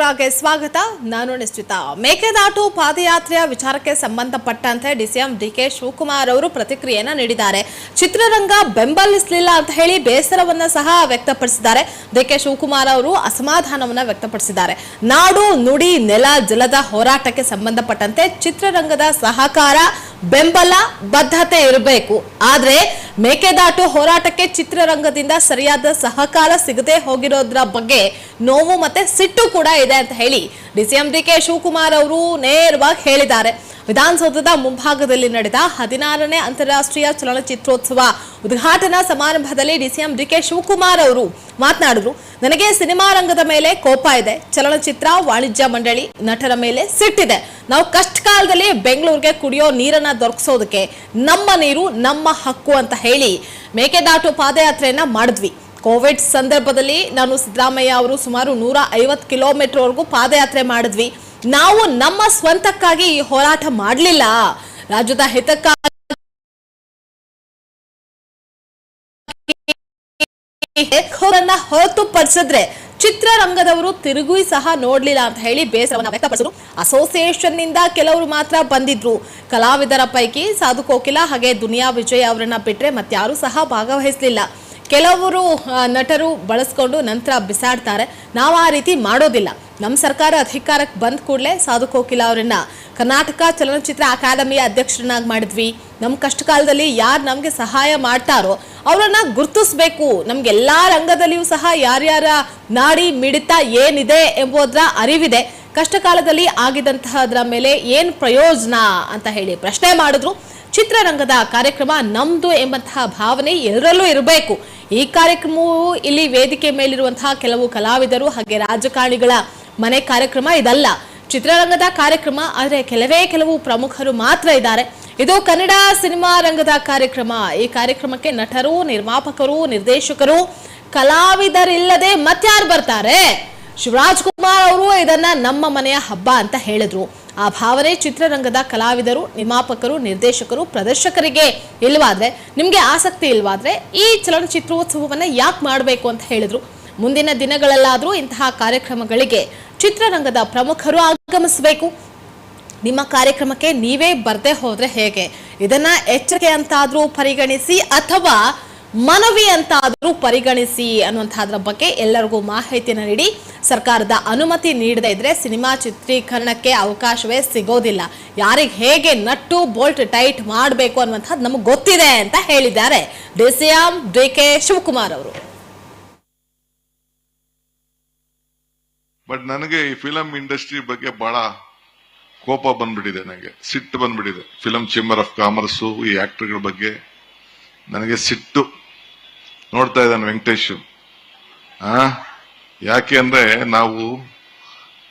ನಮಸ್ಕಾರ ಸ್ವಾಗತ. ನಾನು ನಿಶ್ಚಿತ. ಮೇಕೆದಾಟು ಪಾದಯಾತ್ರೆಯ ವಿಚಾರಕ್ಕೆ ಸಂಬಂಧಪಟ್ಟಂತೆ ಡಿಸಿಎಂ ಡಿಕೆ ಶಿವಕುಮಾರ್ ಅವರು ಪ್ರತಿಕ್ರಿಯೆಯನ್ನು ನೀಡಿದ್ದಾರೆ. ಚಿತ್ರರಂಗ ಬೆಂಬಲಿಸಲಿಲ್ಲ ಅಂತ ಹೇಳಿ ಬೇಸರವನ್ನ ಸಹ ವ್ಯಕ್ತಪಡಿಸಿದ್ದಾರೆ. ಡಿಕೆ ಶಿವಕುಮಾರ್ ಅವರು ಅಸಮಾಧಾನವನ್ನು ವ್ಯಕ್ತಪಡಿಸಿದ್ದಾರೆ. ನಾಡು ನುಡಿ ನೆಲ ಜಲದ ಹೋರಾಟಕ್ಕೆ ಸಂಬಂಧಪಟ್ಟಂತೆ ಚಿತ್ರರಂಗದ ಸಹಕಾರ ಬೆಂಬಲ, ಬದ್ಧತೆ ಇರಬೇಕು. ಆದರೆ ಮೇಕೆದಾಟು ಹೋರಾಟಕ್ಕೆ ಚಿತ್ರರಂಗದಿಂದ ಸರಿಯಾದ ಸಹಕಾರ ಸಿಗದೆ ಹೋಗಿರೋದ್ರ ಬಗ್ಗೆ ನೋವು ಮತ್ತೆ ಸಿಟ್ಟು ಕೂಡ ಇದೆ ಅಂತ ಹೇಳಿ ಡಿಸಿಎಂ ಡಿ ಕೆ ಶಿವಕುಮಾರ್ ಅವರು ನೇರವಾಗಿ ಹೇಳಿದ್ದಾರೆ. ವಿಧಾನಸೌಧದ ಮುಂಭಾಗದಲ್ಲಿ ನಡೆದ ಹದಿನಾರನೇ ಅಂತಾರಾಷ್ಟ್ರೀಯ ಚಲನಚಿತ್ರೋತ್ಸವ ಉದ್ಘಾಟನಾ ಸಮಾರಂಭದಲ್ಲಿ ಡಿಸಿಎಂ ಡಿಕೆ ಶಿವಕುಮಾರ್ ಅವರು ಮಾತನಾಡಿದ್ರು. ನನಗೆ ಸಿನಿಮಾ ರಂಗದ ಮೇಲೆ ಕೋಪ ಇದೆ. ಚಲನಚಿತ್ರ, ವಾಣಿಜ್ಯ ಮಂಡಳಿ ನಟರ ಮೇಲೆ ಸಿಟ್ಟಿದೆ. ನಾವು ಕಷ್ಟ ಕಾಲದಲ್ಲಿ ಬೆಂಗಳೂರಿಗೆ ಕುಡಿಯೋ ನೀರನ್ನ ದೊರಕಿಸೋದಕ್ಕೆ ನಮ್ಮ ನೀರು ನಮ್ಮ ಹಕ್ಕು ಅಂತ ಹೇಳಿ ಮೇಕೆದಾಟು ಪಾದಯಾತ್ರೆಯನ್ನ ಮಾಡಿದ್ವಿ. ಕೋವಿಡ್ ಸಂದರ್ಭದಲ್ಲಿ ನಾನು ಸಿದ್ದರಾಮಯ್ಯ ಅವರು ಸುಮಾರು ನೂರ ಐವತ್ತು ಕಿಲೋಮೀಟರ್ವರೆಗೂ ಪಾದಯಾತ್ರೆ ಮಾಡಿದ್ವಿ. ನಾವು ನಮ್ಮ ಸ್ವಂತಕ್ಕಾಗಿ ಈ ಹೋರಾಟ ಮಾಡಲಿಲ್ಲ. ರಾಜ್ಯದ ಹಿತಕ್ಕಾಗಿ ಹೊರತುಪಡಿಸಿದ್ರೆ ಚಿತ್ರರಂಗದವರು ತಿರುಗಿ ಸಹ ನೋಡ್ಲಿಲ್ಲ ಅಂತ ಹೇಳಿ ಬೇಸರವನ್ನ ವ್ಯಕ್ತಪಡಿಸಿದ್ರು. ಅಸೋಸಿಯೇಷನ್ನಿಂದ ಕೆಲವರು ಮಾತ್ರ ಬಂದಿದ್ರು. ಕಲಾವಿದರ ಪೈಕಿ ಸಾಧು ಕೋಕಿಲ ಹಾಗೆ ದುನಿಯಾ ವಿಜಯ್ ಅವರನ್ನ ಬಿಟ್ರೆ ಮತ್ತಾರು ಸಹ ಭಾಗವಹಿಸಲಿಲ್ಲ. ಕೆಲವರು ನಟರು ಬಳಸ್ಕೊಂಡು ನಂತರ ಬಿಸಾಡ್ತಾರೆ. ನಾವು ಆ ರೀತಿ ಮಾಡೋದಿಲ್ಲ. ನಮ್ಮ ಸರ್ಕಾರ ಅಧಿಕಾರಕ್ಕೆ ಬಂದ ಕೂಡಲೇ ಸಾಧು ಕೋಕಿಲ ಅವರನ್ನ ಕರ್ನಾಟಕ ಚಲನಚಿತ್ರ ಅಕಾಡೆಮಿಯ ಅಧ್ಯಕ್ಷರನ್ನಾಗಿ ಮಾಡಿದ್ವಿ. ನಮ್ಮ ಕಷ್ಟ ಕಾಲದಲ್ಲಿ ಯಾರು ನಮಗೆ ಸಹಾಯ ಮಾಡ್ತಾರೋ ಅವರನ್ನ ಗುರುತಿಸ್ಬೇಕು. ನಮ್ಗೆಲ್ಲಾ ರಂಗದಲ್ಲಿಯೂ ಸಹ ಯಾರ್ಯಾರ ನಾಡಿ ಮಿಡಿತ ಏನಿದೆ ಎಂಬುದರ ಅರಿವಿದೆ. ಕಷ್ಟ ಕಾಲದಲ್ಲಿ ಆಗಿದಂತಹದ್ರ ಮೇಲೆ ಏನ್ ಪ್ರಯೋಜನ ಅಂತ ಹೇಳಿ ಪ್ರಶ್ನೆ ಮಾಡಿದ್ರು. ಚಿತ್ರರಂಗದ ಕಾರ್ಯಕ್ರಮ ನಮ್ದು ಎಂಬಂತಹ ಭಾವನೆ ಎಲ್ಲರಲ್ಲೂ ಇರಬೇಕು. ಈ ಕಾರ್ಯಕ್ರಮವು ಇಲ್ಲಿ ವೇದಿಕೆ ಮೇಲಿರುವಂತಹ ಕೆಲವು ಕಲಾವಿದರು ಹಾಗೆ ರಾಜಕಾರಣಿಗಳ ಮನೆ ಕಾರ್ಯಕ್ರಮ ಇದಲ್ಲ. ಚಿತ್ರರಂಗದ ಕಾರ್ಯಕ್ರಮ, ಆದರೆ ಕೆಲವೇ ಕೆಲವು ಪ್ರಮುಖರು ಮಾತ್ರ ಇದ್ದಾರೆ. ಇದು ಕನ್ನಡ ಸಿನಿಮಾ ರಂಗದ ಕಾರ್ಯಕ್ರಮ. ಈ ಕಾರ್ಯಕ್ರಮಕ್ಕೆ ನಟರು, ನಿರ್ಮಾಪಕರು, ನಿರ್ದೇಶಕರು, ಕಲಾವಿದರಿಲ್ಲದೆ ಮತ್ಯಾರು ಬರ್ತಾರೆ. ಶಿವರಾಜ್ ಕುಮಾರ್ ಅವರು ಇದನ್ನ ನಮ್ಮ ಮನೆಯ ಹಬ್ಬ ಅಂತ ಹೇಳಿದ್ರು. ಆ ಭಾವನೆ ಚಿತ್ರರಂಗದ ಕಲಾವಿದರು, ನಿರ್ಮಾಪಕರು, ನಿರ್ದೇಶಕರು, ಪ್ರದರ್ಶಕರಿಗೆ ಇಲ್ವಾದ್ರೆ, ನಿಮ್ಗೆ ಆಸಕ್ತಿ ಇಲ್ವಾದ್ರೆ ಈ ಚಲನಚಿತ್ರೋತ್ಸವವನ್ನ ಯಾಕೆ ಮಾಡಬೇಕು ಅಂತ ಹೇಳಿದ್ರು. ಮುಂದಿನ ದಿನಗಳಲ್ಲಾದ್ರೂ ಇಂತಹ ಕಾರ್ಯಕ್ರಮಗಳಿಗೆ ಚಿತ್ರರಂಗದ ಪ್ರಮುಖರು ಆಗಮಿಸಬೇಕು. ನಿಮ್ಮ ಕಾರ್ಯಕ್ರಮಕ್ಕೆ ನೀವೇ ಬರದೆ ಹೋದ್ರೆ ಹೇಗೆ? ಇದನ್ನ ಎಚ್ಚರಿಕೆ ಅಂತಾದ್ರೂ ಪರಿಗಣಿಸಿ ಅಥವಾ ಮನವಿ ಆದರೂ ಪರಿಗಣಿಸಿ ಅನ್ನುವಂಥದ್ರ ಬಗ್ಗೆ ಎಲ್ಲರಿಗೂ ಮಾಹಿತಿಯನ್ನು ನೀಡಿ. ಸರ್ಕಾರದ ಅನುಮತಿ ನೀಡದೇ ಇದ್ರೆ ಸಿನಿಮಾ ಚಿತ್ರೀಕರಣಕ್ಕೆ ಅವಕಾಶವೇ ಸಿಗೋದಿಲ್ಲ. ಯಾರಿಗೆ ಹೇಗೆ ನಟ್ಟು ಬೋಲ್ಟ್ ಟೈಟ್ ಮಾಡಬೇಕು ಅನ್ನುವಂಥದ್ದು ನಮಗೆ ಗೊತ್ತಿದೆ ಅಂತ ಹೇಳಿದ್ದಾರೆ. ಡಿಸಿಎಂ ಡಿ ಕೆ ಶಿವಕುಮಾರ್ ಅವರು. ಬಟ್ ನನಗೆ ಈ ಫಿಲಂ ಇಂಡಸ್ಟ್ರಿ ಬಗ್ಗೆ ಬಹಳ ಕೋಪ ಬಂದ್ಬಿಟ್ಟಿದೆ ನನಗೆ ಸಿಟ್ಟು ಬಂದ್ಬಿಟ್ಟಿದೆ. ಫಿಲಂ ಚೇಂಬರ್ ಆಫ್ ಕಾಮರ್ಸ್, ಈ ಆಕ್ಟರ್ಗಳ ಬಗ್ಗೆ ನನಗೆ ಸಿಟ್ಟು ನೋಡ್ತಾ ಇದ್ದಾನೆ ವೆಂಕಟೇಶ್. ಯಾಕೆ ಅಂದ್ರೆ ನಾವು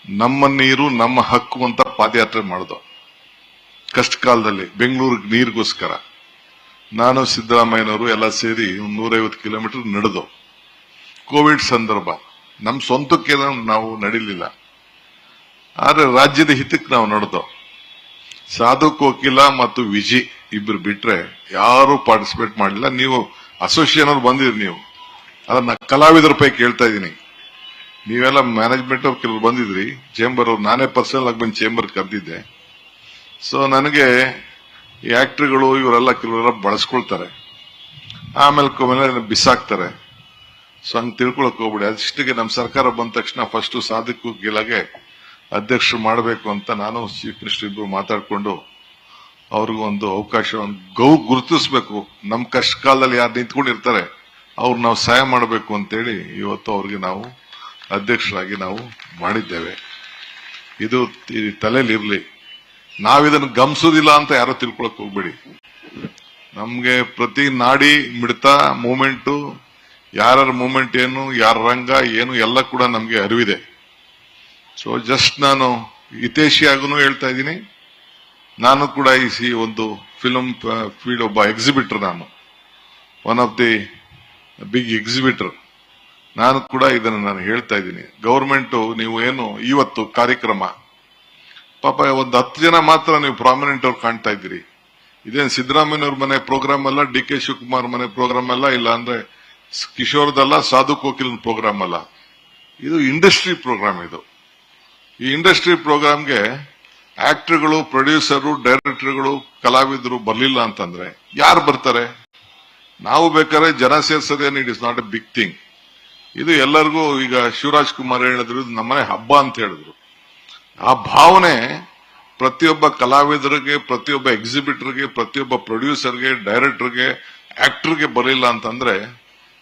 ನಮ್ಮ ನೀರು ನಮ್ಮ ಹಕ್ಕು ಅಂತ ಪಾದಯಾತ್ರೆ ಮಾಡ್ದು. ಕಷ್ಟ ಕಾಲದಲ್ಲಿ ಬೆಂಗಳೂರಿಗೆ ನೀರಿಗೋಸ್ಕರ. ನಾನು ಸಿದ್ದರಾಮಯ್ಯನವರು ಎಲ್ಲ ಸೇರಿ ನೂರೈವತ್ತು ಕಿಲೋಮೀಟರ್ ನಡೆದು. ಕೋವಿಡ್ ಸಂದರ್ಭ ನಮ್ಮ ಸ್ವಂತಕ್ಕೆ ನಾವು ನಡಿಲಿಲ್ಲ. ಆದ್ರೆ ರಾಜ್ಯದ ಹಿತಕ್ಕೆ ನಾವು ನಡೆದೋ. ಸಾಧು ಕೋಕಿಲ ಮತ್ತು ವಿಜಿ ಇಬ್ರು ಬಿಟ್ರೆ ಯಾರು ಪಾರ್ಟಿಸಿಪೇಟ್ ಮಾಡಲಿಲ್ಲ. ನೀವು ಅಸೋಸಿಯೇಷನ್ ಅವ್ರು ಬಂದಿರಿ ನೀವು ಅದನ್ನ ಕಲಾವಿದರ ಪೈ ಕೇಳ್ತಾ ಇದ್ದೀನಿ. ನೀವೆಲ್ಲ ಮ್ಯಾನೇಜ್ಮೆಂಟ್ ಅವ್ರು ಕೆಲವರು ಬಂದಿದ್ರಿ. ಚೇಂಬರ್ ಅವ್ರು, ನಾನೇ ಪರ್ಸನಲ್ ಆಗಿ ಬಂದು ಚೇಂಬರ್ ಕರೆದಿದ್ದೆ. ಸೊ ನನಗೆ ಈ ಆಕ್ಟ್ರಿಗಳು ಇವರೆಲ್ಲ ಕೆಲವರೆಲ್ಲ ಬಳಸ್ಕೊಳ್ತಾರೆ. ಆಮೇಲೆ ಕೊಮೇಲೆ ಬಿಸಾಕ್ತಾರೆ. ಸೊ ಹಂಗೆ ತಿಳ್ಕೊಳಕ್ ಹೋಗ್ಬಿಡಿ. ಅದಿಷ್ಟಿಗೆ ನಮ್ಮ ಸರ್ಕಾರ ಬಂದ ತಕ್ಷಣ ಫಸ್ಟ್ ಸಾಧಕ ಗೆಲಗೆ ಅಧ್ಯಕ್ಷರು ಮಾಡಬೇಕು ಅಂತ ನಾನು ಚೀಫ್ ಮಿನಿಸ್ಟರ್ ಇಬ್ರು ಮಾತಾಡ್ಕೊಂಡು ಅವ್ರಿಗೂ ಒಂದು ಅವಕಾಶ, ಒಂದು ಗೌ ಗುರುತಿಸ್ಬೇಕು. ನಮ್ಮ ಕಷ್ಟ ಕಾಲದಲ್ಲಿ ಯಾರು ನಿಂತ್ಕೊಂಡಿರ್ತಾರೆ, ಅವ್ರು ನಾವು ಸಹಾಯ ಮಾಡಬೇಕು ಅಂತೇಳಿ ಇವತ್ತು ಅವ್ರಿಗೆ ನಾವು ಅಧ್ಯಕ್ಷರಾಗಿ ನಾವು ಮಾಡಿದ್ದೇವೆ. ಇದು ಈ ತಲೆಯಲ್ಲಿ ಇರಲಿ. ನಾವಿದನ್ನು ಗಮನಿಸೋದಿಲ್ಲ ಅಂತ ಯಾರೋ ತಿಳ್ಕೊಳಕ್ ಹೋಗ್ಬೇಡಿ. ನಮ್ಗೆ ಪ್ರತಿ ನಾಡಿ ಮಿಡಿತ ಮೂಮೆಂಟು ಯಾರ ಮೂಮೆಂಟ್ ಏನು, ಯಾರ ರಂಗ ಏನು, ಎಲ್ಲ ಕೂಡ ನಮ್ಗೆ ಅರಿವಿದೆ. ಸೊ ಜಸ್ಟ್ ನಾನು ಹಿತೇಶಿಯಾಗೂ ಹೇಳ್ತಾ ಇದ್ದೀನಿ. ನಾನು ಕೂಡ ಈ ಸಿ ಒಂದು ಫಿಲಂ ಫೀಲ್ಡ್ ಒಬ್ಬ ಎಕ್ಸಿಬಿಟರ್ ನಾನು. One of the big exhibitor ನಾನು ಕೂಡ ಇದನ್ನು ನಾನು ಹೇಳ್ತಾ ಇದ್ದೀನಿ. ಗೌರ್ಮೆಂಟ್ ನೀವು ಏನು ಇವತ್ತು ಕಾರ್ಯಕ್ರಮ? ಪಾಪ ಒಂದು ಹತ್ತು ಜನ ಮಾತ್ರ ನೀವು ಪ್ರಾಮಿನೆಂಟ್ ಅವ್ರು ಕಾಣ್ತಾ ಇದ್ದೀರಿ. ಇದೇನು ಸಿದ್ದರಾಮಯ್ಯವ್ರ ಮನೆ ಪ್ರೋಗ್ರಾಮ್ ಅಲ್ಲ, ಡಿ ಕೆ ಶಿವಕುಮಾರ್ ಮನೆ ಪ್ರೋಗ್ರಾಮ್ ಅಲ್ಲ, ಇಲ್ಲ ಅಂದ್ರೆ ಕಿಶೋರ್ದಲ್ಲ ಸಾಧು ಕೋಕಿಲ್ ಪ್ರೋಗ್ರಾಮ್ ಅಲ್ಲ. ಇದು ಇಂಡಸ್ಟ್ರಿ ಪ್ರೋಗ್ರಾಮ್ ಇದು. ಈ ಇಂಡಸ್ಟ್ರಿ ಪ್ರೋಗ್ರಾಮ್ಗೆ ಆಕ್ಟರ್ಗಳು, ಪ್ರೊಡ್ಯೂಸರು, ಡೈರೆಕ್ಟರ್ಗಳು, ಕಲಾವಿದರು ಬರಲಿಲ್ಲ ಅಂತಂದ್ರೆ ಯಾರು ಬರ್ತಾರೆ? ನಾವು ಬೇಕಾದ್ರೆ ಜನ ಸೇರ್ಸೋದೇನು it is not a big thing ಇದು ಎಲ್ಲರಿಗೂ ಈಗ ಶಿವರಾಜ್ ಕುಮಾರ್ ಹೇಳಿದ್ರು ನಮ್ಮನೆ ಹಬ್ಬ ಅಂತ ಹೇಳಿದ್ರು. ಆ ಭಾವನೆ ಪ್ರತಿಯೊಬ್ಬ ಕಲಾವಿದರಿಗೆ, ಪ್ರತಿಯೊಬ್ಬ ಎಕ್ಸಿಬಿಟರ್ಗೆ ಪ್ರತಿಯೊಬ್ಬ ಪ್ರೊಡ್ಯೂಸರ್ಗೆ ಡೈರೆಕ್ಟರ್ಗೆ ಆಕ್ಟರ್ಗೆ ಬರಲಿಲ್ಲ ಅಂತಂದ್ರೆ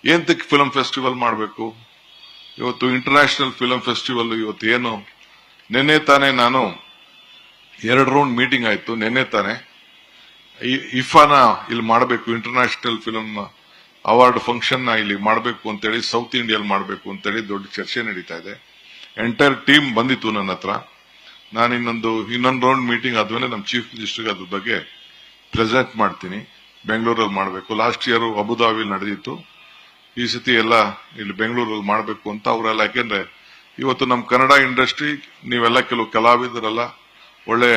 ಏಂತಕ್ಕೆ ಫಿಲಂ ಫೆಸ್ಟಿವಲ್ ಮಾಡಬೇಕು? ಇವತ್ತು ಇಂಟರ್ನ್ಯಾಷನಲ್ ಫಿಲಂ ಫೆಸ್ಟಿವಲ್ ಇವತ್ತು ಏನು? ನಿನ್ನೆ ತಾನೇ ನಾನು ಎರಡು ರೌಂಡ್ ಮೀಟಿಂಗ್ ಆಯ್ತು, ನಿನ್ನೆ ತಾನೆ. ಇಫಾನ ಇಲ್ಲಿ ಮಾಡಬೇಕು ಇಂಟರ್ನ್ಯಾಷನಲ್ ಫಿಲ್ಮ್ ಅವಾರ್ಡ್ ಫಂಕ್ಷನ್ನ ಇಲ್ಲಿ ಮಾಡಬೇಕು ಅಂತೇಳಿ ಸೌತ್ ಇಂಡಿಯಲ್ಲಿ ಮಾಡಬೇಕು ಅಂತೇಳಿ ದೊಡ್ಡ ಚರ್ಚೆ ನಡೀತಾ ಇದೆ. ಎಂಟೈರ್ ಟೀಮ್ ಬಂದಿತ್ತು ನನ್ನ ಹತ್ರ. ನಾನು ಇನ್ನೊಂದು ಇನ್ನೊಂದು ರೌಂಡ್ ಮೀಟಿಂಗ್ ಆದ್ಮೇಲೆ ನಮ್ಮ ಚೀಫ್ ಮಿನಿಸ್ಟರ್ಗೆ ಅದ್ರ ಬಗ್ಗೆ ಪ್ರೆಸೆಂಟ್ ಮಾಡ್ತೀನಿ. ಬೆಂಗಳೂರಲ್ಲಿ ಮಾಡಬೇಕು. ಲಾಸ್ಟ್ ಇಯರ್ ಅಬುದಾಬಿಲಿ ನಡೆದಿತ್ತು. ಈ ಸತಿ ಎಲ್ಲ ಇಲ್ಲಿ ಬೆಂಗಳೂರಲ್ಲಿ ಮಾಡಬೇಕು ಅಂತ ಅವರೆಲ್ಲ, ಯಾಕೆಂದ್ರೆ ಇವತ್ತು ನಮ್ಮ ಕನ್ನಡ ಇಂಡಸ್ಟ್ರಿ ನೀವೆಲ್ಲ ಕೆಲವು ಕಲಾವಿದರೆಲ್ಲ ಒಳ್ಳೆ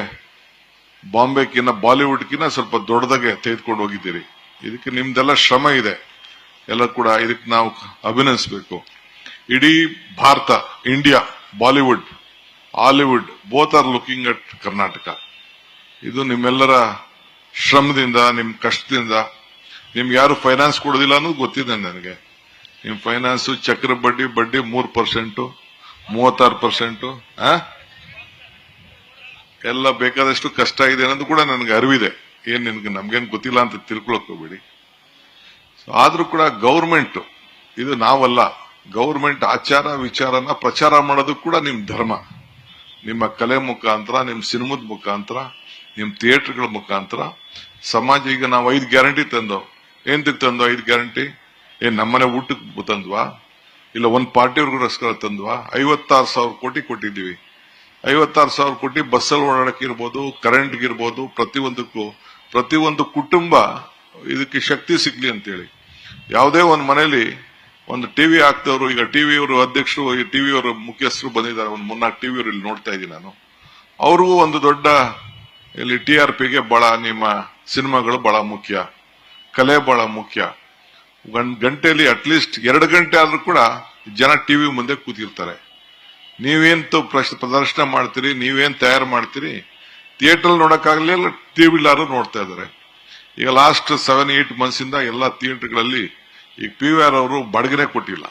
ಬಾಂಬೆಕಿನ್ನ ಬಾಲಿವುಡ್ಕಿನ್ನ ಸ್ವಲ್ಪ ದೊಡ್ಡದಾಗೆ ತೆಗೆದುಕೊಂಡು ಹೋಗಿದ್ದೀರಿ. ಇದಕ್ಕೆ ನಿಮ್ದೆಲ್ಲ ಶ್ರಮ ಇದೆ. ಎಲ್ಲ ಕೂಡ ಇದಕ್ಕೆ ನಾವು ಅಭಿನಯಿಸಬೇಕು. ಇಡೀ Bharat, India, Bollywood, Hollywood both are looking at Karnataka ಇದು ನಿಮ್ಮೆಲ್ಲರ ಶ್ರಮದಿಂದ, ನಿಮ್ ಕಷ್ಟದಿಂದ. ನಿಮ್ಗೆ ಯಾರು ಫೈನಾನ್ಸ್ ಕೊಡೋದಿಲ್ಲ ಅನ್ನೋದು ಗೊತ್ತಿದೆ ನನಗೆ. ನಿಮ್ ಫೈನಾನ್ಸ್ ಚಕ್ರ ಬಡ್ಡಿ ಬಡ್ಡಿ ಮೂರು ಪರ್ಸೆಂಟು ಮೂವತ್ತಾರು ಪರ್ಸೆಂಟ್ ಎಲ್ಲ ಬೇಕಾದಷ್ಟು ಕಷ್ಟ ಇದೆ ಅನ್ನೋದು ಕೂಡ ನನಗೆ ಅರಿವಿದೆ. ಏನ್ ನಿನ್ಗೆ, ನಮ್ಗೇನು ಗೊತ್ತಿಲ್ಲ ಅಂತ ತಿಳ್ಕೊಳಕ್ ಹೋಗ್ಬೇಡಿ. ಆದ್ರೂ ಕೂಡ ಗೌರ್ಮೆಂಟ್, ಇದು ನಾವಲ್ಲ, ಗೌರ್ಮೆಂಟ್ ಆಚಾರ ವಿಚಾರನ ಪ್ರಚಾರ ಮಾಡೋದು ಕೂಡ ನಿಮ್ ಧರ್ಮ. ನಿಮ್ಮ ಕಲೆ ಮುಖಾಂತರ, ನಿಮ್ ಸಿನಿಮಾದ ಮುಖಾಂತರ, ನಿಮ್ ಥಿಯೇಟರ್ಗಳ ಮುಖಾಂತರ, ಸಮಾಜ ಈಗ ನಾವು ಐದು ಗ್ಯಾರಂಟಿ ತಂದೋ ಏನ್ ತಂದೋ ಐದು ಗ್ಯಾರಂಟಿ? ಏನ್ ನಮ್ಮನೆ ಊಟಕ್ಕೆ ತಂದ್ವಾ? ಇಲ್ಲ ಒಂದ್ ಪಾರ್ಟಿಯವ್ರಿಗೋಸ್ಕರ ತಂದ್ವಾ? ಐವತ್ತಾರು ಸಾವಿರ ಕೋಟಿ ಕೊಟ್ಟಿದ್ದೀವಿ. ಐವತ್ತಾರು ಸಾವಿರ ಕೋಟಿ ಬಸ್ಸಲ್ಲಿ ಓಡಾಡಕ್ಕೆ ಇರ್ಬೋದು ಕರೆಂಟ್ಗೆ ಇರ್ಬೋದು ಪ್ರತಿಯೊಂದಕ್ಕೂ, ಪ್ರತಿಯೊಂದು ಕುಟುಂಬ ಇದಕ್ಕೆ ಶಕ್ತಿ ಸಿಗ್ಲಿ ಅಂತೇಳಿ. ಯಾವುದೇ ಒಂದು ಮನೆಯಲ್ಲಿ ಒಂದು ಟಿವಿ ಹಾಕ್ತವ್ರು ಈಗ ಟಿವಿಯವರು ಅಧ್ಯಕ್ಷರು, ಈ ಟಿವಿ ಅವರ ಮುಖ್ಯಸ್ಥರು ಬಂದಿದ್ದಾರೆ. ಒಂದು ಮೂರ್ನಾಲ್ಕು ಟಿವಿ ಅವರು ಇಲ್ಲಿ ನೋಡ್ತಾ ಇದ್ದೀನಿ ನಾನು. ಅವ್ರಿಗೂ ಒಂದು ದೊಡ್ಡ ಇಲ್ಲಿ ಟಿ ಆರ್ ಪಿಗೆ ಬಹಳ ನಿಮ್ಮ ಸಿನಿಮಾಗಳು ಬಹಳ ಮುಖ್ಯ. ಕಲೆ ಬಹಳ ಮುಖ್ಯ. ಗಂಟೆಯಲ್ಲಿ ಅಟ್ಲೀಸ್ಟ್ ಎರಡು ಗಂಟೆ ಆದ್ರೂ ಕೂಡ ಜನ ಟಿವಿ ಮುಂದೆ ಕೂತಿರ್ತಾರೆ. ನೀವೇನ್ ಪ್ರದರ್ಶನ ಮಾಡ್ತೀರಿ, ನೀವೇನ್ ತಯಾರು ಮಾಡ್ತೀರಿ? ಥಿಯೇಟರ್ ಟಿ ಟಿವಿಲಾರು ನೋಡ್ತಾ ಇದ್ದಾರೆ. ಈಗ ಲಾಸ್ಟ್ ಸೆವೆನ್ ಏಟ್ ಮಂತ್ಸ್ ಇಂದ ಎಲ್ಲಾ ಥಿಯೇಟರ್ಗಳಲ್ಲಿ ಈ ಪಿ ವಿ ಆರ್ ಅವರು ಬಾಡಿಗೆನೆ ಕೊಟ್ಟಿಲ್ಲ.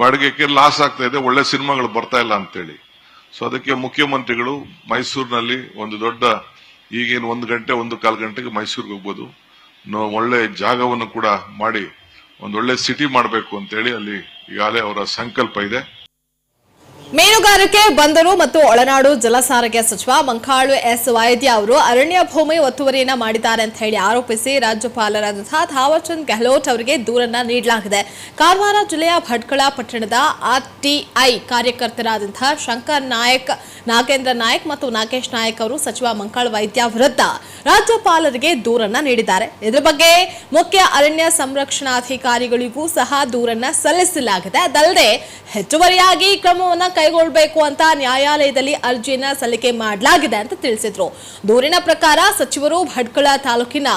ಬಾಡಿಗೆಗೆ ಲಾಸ್ ಆಗ್ತಾ ಇದೆ, ಒಳ್ಳೆ ಸಿನಿಮಾಗಳು ಬರ್ತಾ ಇಲ್ಲ ಅಂತೇಳಿ. ಸೊ ಅದಕ್ಕೆ ಮುಖ್ಯಮಂತ್ರಿಗಳು ಮೈಸೂರಿನಲ್ಲಿ ಒಂದು ದೊಡ್ಡ ಈಗೇನು ಒಂದು ಗಂಟೆ, ಒಂದು ಕಾಲು ಗಂಟೆಗೆ ಮೈಸೂರಿಗೆ ಹೋಗ್ಬೋದು. ಒಳ್ಳೆ ಜಾಗವನ್ನು ಕೂಡ ಮಾಡಿ, ಒಂದು ಒಳ್ಳೆ ಸಿಟಿ ಮಾಡಬೇಕು ಅಂತೇಳಿ ಅಲ್ಲಿ ಈಗಾಗಲೇ ಅವರ ಸಂಕಲ್ಪ ಇದೆ. ಮೀನುಗಾರಿಕೆ, ಬಂದರು ಮತ್ತು ಒಳನಾಡು ಜಲಸಾರಿಗೆ ಸಚಿವ ಮಂಕಾಳು ಎಸ್. ವೈದ್ಯ ಅವರು ಅರಣ್ಯ ಭೂಮಿ ಒತ್ತುವರಿಯನ್ನ ಮಾಡಿದ್ದಾರೆ ಅಂತ ಹೇಳಿ ಆರೋಪಿಸಿ ರಾಜ್ಯಪಾಲರಾದಂತಹ ಥಾವರ್ಚಂದ್ ಗೆಹ್ಲೋಟ್ ಅವರಿಗೆ ದೂರನ್ನ ನೀಡಲಾಗಿದೆ. ಕಾರವಾರ ಜಿಲ್ಲೆಯ ಭಟ್ಕಳ ಪಟ್ಟಣದ ಆರ್ಟಿಐ ಕಾರ್ಯಕರ್ತರಾದಂತಹ ಶಂಕರ್ ನಾಯಕ್, ನಾಗೇಂದ್ರ ನಾಯಕ್ ಮತ್ತು ನಾಗೇಶ್ ನಾಯಕ್ ಅವರು ಸಚಿವ ಮಂಕಾಳು ವೈದ್ಯ ವಿರುದ್ಧ ರಾಜ್ಯಪಾಲರಿಗೆ ದೂರನ್ನ ನೀಡಿದ್ದಾರೆ. ಇದರ ಬಗ್ಗೆ ಮುಖ್ಯ ಅರಣ್ಯ ಸಂರಕ್ಷಣಾಧಿಕಾರಿಗಳಿಗೂ ಸಹ ದೂರನ್ನ ಸಲ್ಲಿಸಲಾಗಿದೆ. ಅದಲ್ಲದೆ ಹೆಚ್ಚುವರಿಯಾಗಿ ಕ್ರಮವನ್ನ ಕೈಗೊಳ್ಳಬೇಕು ಅಂತ ನ್ಯಾಯಾಲಯದಲ್ಲಿ ಅರ್ಜಿಯನ್ನ ಸಲ್ಲಿಕೆ ಮಾಡಲಾಗಿದೆ ಅಂತ ತಿಳಿಸಿದ್ರು. ದೂರಿನ ಪ್ರಕಾರ ಸಚಿವರು ಭಟ್ಕಳ ತಾಲೂಕಿನ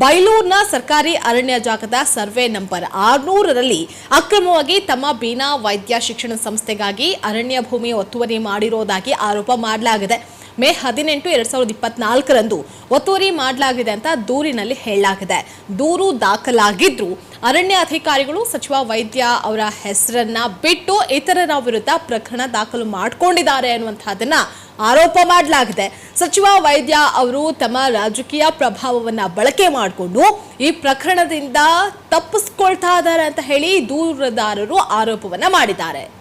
ಬೈಲೂರ್ನ ಸರ್ಕಾರಿ ಅರಣ್ಯ ಜಾಗದ ಸರ್ವೆ ನಂಬರ್ ಆರ್ನೂರರಲ್ಲಿ ಅಕ್ರಮವಾಗಿ ತಮ್ಮ ಬೀನಾ ವೈದ್ಯ ಶಿಕ್ಷಣ ಸಂಸ್ಥೆಗಾಗಿ ಅರಣ್ಯ ಭೂಮಿ ಒತ್ತುವರಿ ಮಾಡಿರೋದಾಗಿ ಆರೋಪ ಮಾಡಲಾಗಿದೆ. ಮೇ ಹದಿನೆಂಟು ಎರಡ್ ಸಾವಿರದ ಇಪ್ಪತ್ನಾಲ್ಕರಂದು ಒತ್ತುವರಿ ಮಾಡಲಾಗಿದೆ ಅಂತ ದೂರಿನಲ್ಲಿ ಹೇಳಲಾಗಿದೆ. ದೂರು ದಾಖಲಾಗಿದ್ರು ಅರಣ್ಯ ಅಧಿಕಾರಿಗಳು ಸಚಿವ ವೈದ್ಯ ಅವರ ಹೆಸರನ್ನ ಬಿಟ್ಟು ಇತರರ ವಿರುದ್ಧ ಪ್ರಕರಣ ದಾಖಲು ಮಾಡಿಕೊಂಡಿದ್ದಾರೆ ಅನ್ನುವಂಥದ್ದನ್ನ ಆರೋಪ ಮಾಡಲಾಗಿದೆ. ಸಚಿವ ವೈದ್ಯ ಅವರು ತಮ್ಮ ರಾಜಕೀಯ ಪ್ರಭಾವವನ್ನ ಬಳಕೆ ಮಾಡಿಕೊಂಡು ಈ ಪ್ರಕರಣದಿಂದ ತಪ್ಪಿಸ್ಕೊಳ್ತಾ ಇದ್ದಾರೆ ಅಂತ ಹೇಳಿ ದೂರುದಾರರು ಆರೋಪವನ್ನ ಮಾಡಿದ್ದಾರೆ.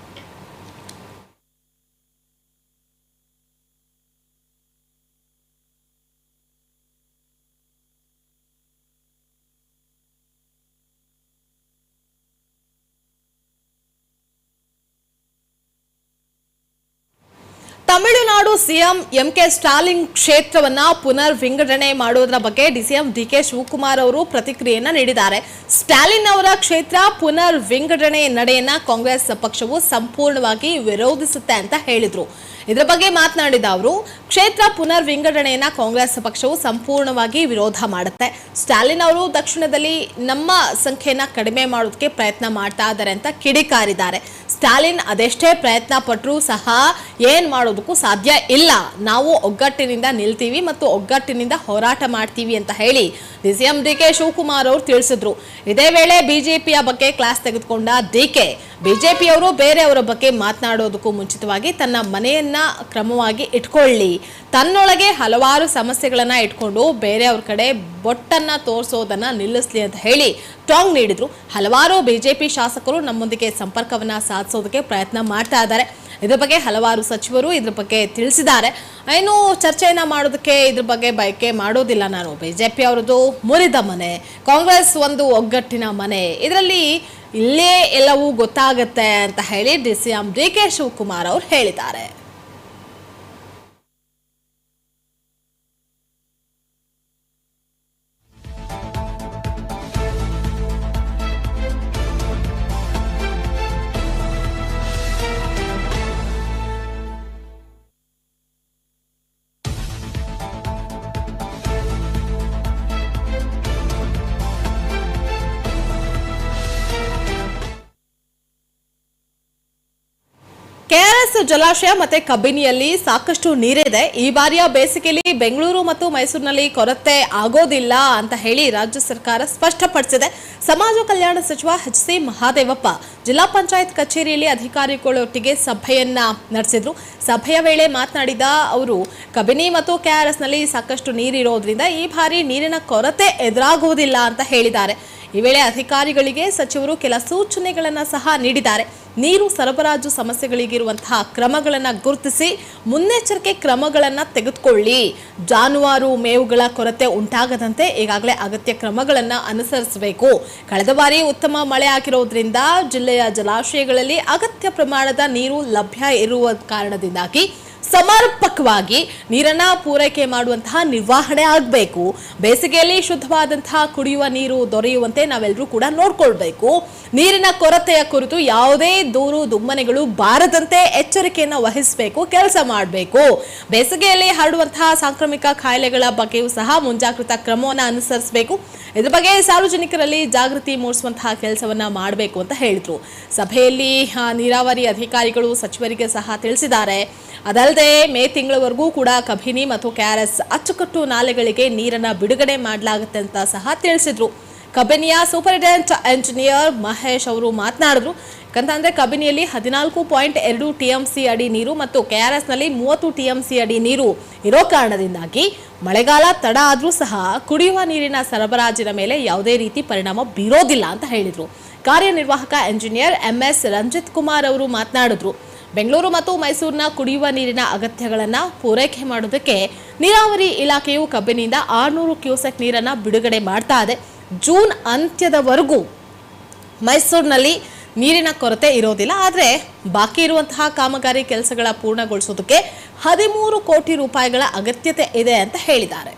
Tamil Nadu CM M K Stalin ಕ್ಷೇತ್ರವನ್ನ ಪುನರ್ ವಿಂಗಡಣೆ ಮಾಡುವುದರ ಬಗ್ಗೆ ಡಿಸಿಎಂ ಡಿಕೆ ಶಿವಕುಮಾರ್ ಅವರು ಪ್ರತಿಕ್ರಿಯೆಯನ್ನ ನೀಡಿದ್ದಾರೆ. ಸ್ಟಾಲಿನ್ ಅವರ ಕ್ಷೇತ್ರ ಪುನರ್ ವಿಂಗಡಣೆ ನಡೆಯನ್ನ ಕಾಂಗ್ರೆಸ್ ಪಕ್ಷವು ಸಂಪೂರ್ಣವಾಗಿ ವಿರೋಧಿಸುತ್ತೆ ಅಂತ ಹೇಳಿದ್ರು. ಇದರ ಬಗ್ಗೆ ಮಾತನಾಡಿದ ಅವರು, ಕ್ಷೇತ್ರ ಪುನರ್ ವಿಂಗಡಣೆಯನ್ನ ಕಾಂಗ್ರೆಸ್ ಪಕ್ಷವು ಸಂಪೂರ್ಣವಾಗಿ ವಿರೋಧ ಮಾಡುತ್ತೆ. ಸ್ಟಾಲಿನ್ ಅವರು ದಕ್ಷಿಣದಲ್ಲಿ ನಮ್ಮ ಸಂಖ್ಯೆಯನ್ನ ಕಡಿಮೆ ಮಾಡೋದಕ್ಕೆ ಪ್ರಯತ್ನ ಮಾಡ್ತಾ ಇದ್ದಾರೆ ಅಂತ ಕಿಡಿಕಾರಿದ್ದಾರೆ. ಸ್ಟಾಲಿನ್ ಅದೆಷ್ಟೇ ಪ್ರಯತ್ನ ಪಟ್ಟರೂ ಸಹ ಏನ್ ಮಾಡೋದಕ್ಕೂ ಸಾಧ್ಯ ಇಲ್ಲ. ನಾವು ಒಗ್ಗಟ್ಟಿನಿಂದ ನಿಲ್ತೀವಿ ಮತ್ತು ಒಗ್ಗಟ್ಟಿನಿಂದ ಹೋರಾಟ ಮಾಡ್ತೀವಿ ಅಂತ ಹೇಳಿ D C M D K Shivakumar ಅವರು ತಿಳಿಸಿದ್ರು. ಇದೇ ವೇಳೆ ಬಿಜೆಪಿಯ ಬಗ್ಗೆ ಕ್ಲಾಸ್ ತೆಗೆದುಕೊಂಡ ಡಿ ಬಿಜೆಪಿಯವರು ಬೇರೆಯವರ ಬಗ್ಗೆ ಮಾತನಾಡೋದಕ್ಕೂ ಮುಂಚಿತವಾಗಿ ತನ್ನ ಮನೆಯನ್ನ ಕ್ರಮವಾಗಿ ಇಟ್ಕೊಳ್ಳಿ. ತನ್ನೊಳಗೆ ಹಲವಾರು ಸಮಸ್ಯೆಗಳನ್ನ ಇಟ್ಕೊಂಡು ಬೇರೆಯವ್ರ ಕಡೆ ಬೊಟ್ಟನ್ನ ತೋರಿಸೋದನ್ನ ನಿಲ್ಲಿಸ್ಲಿ ಅಂತ ಹೇಳಿ ಟಾಂಗ್ ನೀಡಿದ್ರು. ಹಲವಾರು ಬಿಜೆಪಿ ಶಾಸಕರು ನಮ್ಮೊಂದಿಗೆ ಸಂಪರ್ಕವನ್ನ ಸಾಧಿಸೋದಕ್ಕೆ ಪ್ರಯತ್ನ ಮಾಡ್ತಾ ಇದ್ದಾರೆ. ಇದ್ರ ಬಗ್ಗೆ ಹಲವಾರು ಸಚಿವರು ಇದ್ರ ಬಗ್ಗೆ ತಿಳಿಸಿದ್ದಾರೆ. ಏನು ಚರ್ಚೆಯನ್ನ ಮಾಡೋದಕ್ಕೆ ಇದ್ರ ಬಗ್ಗೆ ಬಯಕೆ ಮಾಡೋದಿಲ್ಲ ನಾನು. ಬಿಜೆಪಿ ಅವರದು ಮುರಿದ ಮನೆ, ಕಾಂಗ್ರೆಸ್ ಒಂದು ಒಗ್ಗಟ್ಟಿನ ಮನೆ. ಇದರಲ್ಲಿ ಇಲ್ಲೇ ಎಲ್ಲವೂ ಗೊತ್ತಾಗುತ್ತೆ ಅಂತ ಹೇಳಿ D C M D K Shivakumar ಅವರು ಹೇಳಿದ್ದಾರೆ. ಕೆಆರ್ಎಸ್ ಜಲಾಶಯ ಮತ್ತೆ ಕಬಿನಿಯಲ್ಲಿ ಸಾಕಷ್ಟು ನೀರಿದೆ. ಈ ಬಾರಿಯ ಬೇಸಿಗೆಯಲ್ಲಿ ಬೆಂಗಳೂರು ಮತ್ತು ಮೈಸೂರಿನಲ್ಲಿ ಕೊರತೆ ಆಗೋದಿಲ್ಲ ಅಂತ ಹೇಳಿ ರಾಜ್ಯ ಸರ್ಕಾರ ಸ್ಪಷ್ಟಪಡಿಸಿದೆ. ಸಮಾಜ ಕಲ್ಯಾಣ ಸಚಿವ ಎಚ್ ಸಿ ಮಹಾದೇವಪ್ಪ ಜಿಲ್ಲಾ ಪಂಚಾಯತ್ ಕಚೇರಿಯಲ್ಲಿ ಅಧಿಕಾರಿಗಳೊಟ್ಟಿಗೆ ಸಭೆಯನ್ನ ನಡೆಸಿದ್ರು. ಸಭೆಯ ವೇಳೆ ಮಾತನಾಡಿದ ಅವರು, ಕಬಿನಿ ಮತ್ತು ಕೆಆರ್ಎಸ್ನಲ್ಲಿ ಸಾಕಷ್ಟು ನೀರಿರೋದ್ರಿಂದ ಈ ಬಾರಿ ನೀರಿನ ಕೊರತೆ ಎದುರಾಗುವುದಿಲ್ಲ ಅಂತ ಹೇಳಿದ್ದಾರೆ. ಈ ವೇಳೆ ಅಧಿಕಾರಿಗಳಿಗೆ ಸಚಿವರು ಕೆಲ ಸೂಚನೆಗಳನ್ನು ಸಹ ನೀಡಿದ್ದಾರೆ. ನೀರು ಸರಬರಾಜು ಸಮಸ್ಯೆಗಳಿಗಿರುವಂತಹ ಕ್ರಮಗಳನ್ನು ಗುರುತಿಸಿ ಮುನ್ನೆಚ್ಚರಿಕೆ ಕ್ರಮಗಳನ್ನು ತೆಗೆದುಕೊಳ್ಳಿ. ಜಾನುವಾರು, ಮೇವುಗಳ ಕೊರತೆ ಉಂಟಾಗದಂತೆ ಈಗಾಗಲೇ ಅಗತ್ಯ ಕ್ರಮಗಳನ್ನು ಅನುಸರಿಸಬೇಕು. ಕಳೆದ ಬಾರಿ ಉತ್ತಮ ಮಳೆ ಆಗಿರೋದ್ರಿಂದ ಜಿಲ್ಲೆಯ ಜಲಾಶಯಗಳಲ್ಲಿ ಅಗತ್ಯ ಪ್ರಮಾಣದ ನೀರು ಲಭ್ಯ ಇರುವ ಕಾರಣದಿಂದಾಗಿ ಸಮರ್ಪಕವಾಗಿ ನೀರನ್ನ ಪೂರೈಕೆ ಮಾಡುವಂತಹ ನಿರ್ವಹಣೆ ಆಗಬೇಕು. ಬೇಸಿಗೆಯಲ್ಲಿ ಶುದ್ಧವಾದಂತಹ ಕುಡಿಯುವ ನೀರು ದೊರೆಯುವಂತೆ ನಾವೆಲ್ಲರೂ ಕೂಡ ನೋಡ್ಕೊಳ್ಬೇಕು. ನೀರಿನ ಕೊರತೆಯ ಕುರಿತು ಯಾವುದೇ ದೂರು ದುಮ್ಮನೆಗಳು ಬಾರದಂತೆ ಎಚ್ಚರಿಕೆಯನ್ನು ವಹಿಸಬೇಕು, ಕೆಲಸ ಮಾಡಬೇಕು. ಬೇಸಿಗೆಯಲ್ಲಿ ಹರಡುವಂತಹ ಸಾಂಕ್ರಾಮಿಕ ಕಾಯಿಲೆಗಳ ಬಗ್ಗೆಯೂ ಸಹ ಮುಂಜಾಗ್ರತಾ ಕ್ರಮವನ್ನು ಅನುಸರಿಸಬೇಕು. ಇದ್ರ ಬಗ್ಗೆ ಸಾರ್ವಜನಿಕರಲ್ಲಿ ಜಾಗೃತಿ ಮೂಡಿಸುವಂತಹ ಕೆಲಸವನ್ನ ಮಾಡಬೇಕು ಅಂತ ಹೇಳಿದ್ರು. ಸಭೆಯಲ್ಲಿ ನೀರಾವರಿ ಅಧಿಕಾರಿಗಳು ಸಚಿವರಿಗೆ ಸಹ ತಿಳಿಸಿದ್ದಾರೆ. ಅದಲ್ಲದೆ ಮೇ ತಿಂಗಳವರೆಗೂ ಕೂಡ ಕಬಿನಿ ಮತ್ತು ಕೆಆರ್ಎಸ್ ಅಚ್ಚುಕಟ್ಟು ನಾಲೆಗಳಿಗೆ ನೀರನ್ನ ಬಿಡುಗಡೆ ಮಾಡಲಾಗುತ್ತೆ ಅಂತ ಸಹ ತಿಳಿಸಿದ್ರು. ಕಬಿನಿಯ ಸೂಪರಿಂಟೆಂಡೆಂಟ್ ಎಂಜಿನಿಯರ್ ಮಹೇಶ್ ಅವರು ಮಾತನಾಡಿದ್ರು. ಯಾಕಂತಂದ್ರೆ ಕಬಿನಿಯಲ್ಲಿ ಹದಿನಾಲ್ಕು ಪಾಯಿಂಟ್ ಎರಡು ಟಿ ಎಂ ಸಿ ಅಡಿ ನೀರು ಮತ್ತು ಕೆಆರ್ಎಸ್ನಲ್ಲಿ ಮೂವತ್ತು ಟಿ ಎಂ ಸಿ ಅಡಿ ನೀರು ಇರೋ ಕಾರಣದಿಂದಾಗಿ ಮಳೆಗಾಲ ತಡ ಆದರೂ ಸಹ ಕುಡಿಯುವ ನೀರಿನ ಸರಬರಾಜಿನ ಮೇಲೆ ಯಾವುದೇ ರೀತಿ ಪರಿಣಾಮ ಬೀರೋದಿಲ್ಲ ಅಂತ ಹೇಳಿದ್ರು. ಕಾರ್ಯನಿರ್ವಾಹಕ engineer M S Ranjith Kumar ಅವರು ಮಾತನಾಡಿದ್ರು. ಬೆಂಗಳೂರು ಮತ್ತು ಮೈಸೂರಿನ ಕುಡಿಯುವ ನೀರಿನ ಅಗತ್ಯಗಳನ್ನು ಪೂರೈಕೆ ಮಾಡೋದಕ್ಕೆ ನೀರಾವರಿ ಇಲಾಖೆಯು ಕಬ್ಬಿನಿಂದ ಆರುನೂರು ಕ್ಯೂಸೆಕ್ ನೀರನ್ನು ಬಿಡುಗಡೆ ಮಾಡ್ತಾ ಇದೆ. ಜೂನ್ ಅಂತ್ಯದವರೆಗೂ ಮೈಸೂರಿನಲ್ಲಿ ನೀರಿನ ಕೊರತೆ ಇರೋದಿಲ್ಲ. ಆದರೆ ಬಾಕಿ ಇರುವಂತಹ ಕಾಮಗಾರಿ ಕೆಲಸಗಳ ಪೂರ್ಣಗೊಳಿಸೋದಕ್ಕೆ ಹದಿಮೂರು ಕೋಟಿ ರೂಪಾಯಿಗಳ ಅಗತ್ಯತೆ ಇದೆ ಅಂತ ಹೇಳಿದ್ದಾರೆ.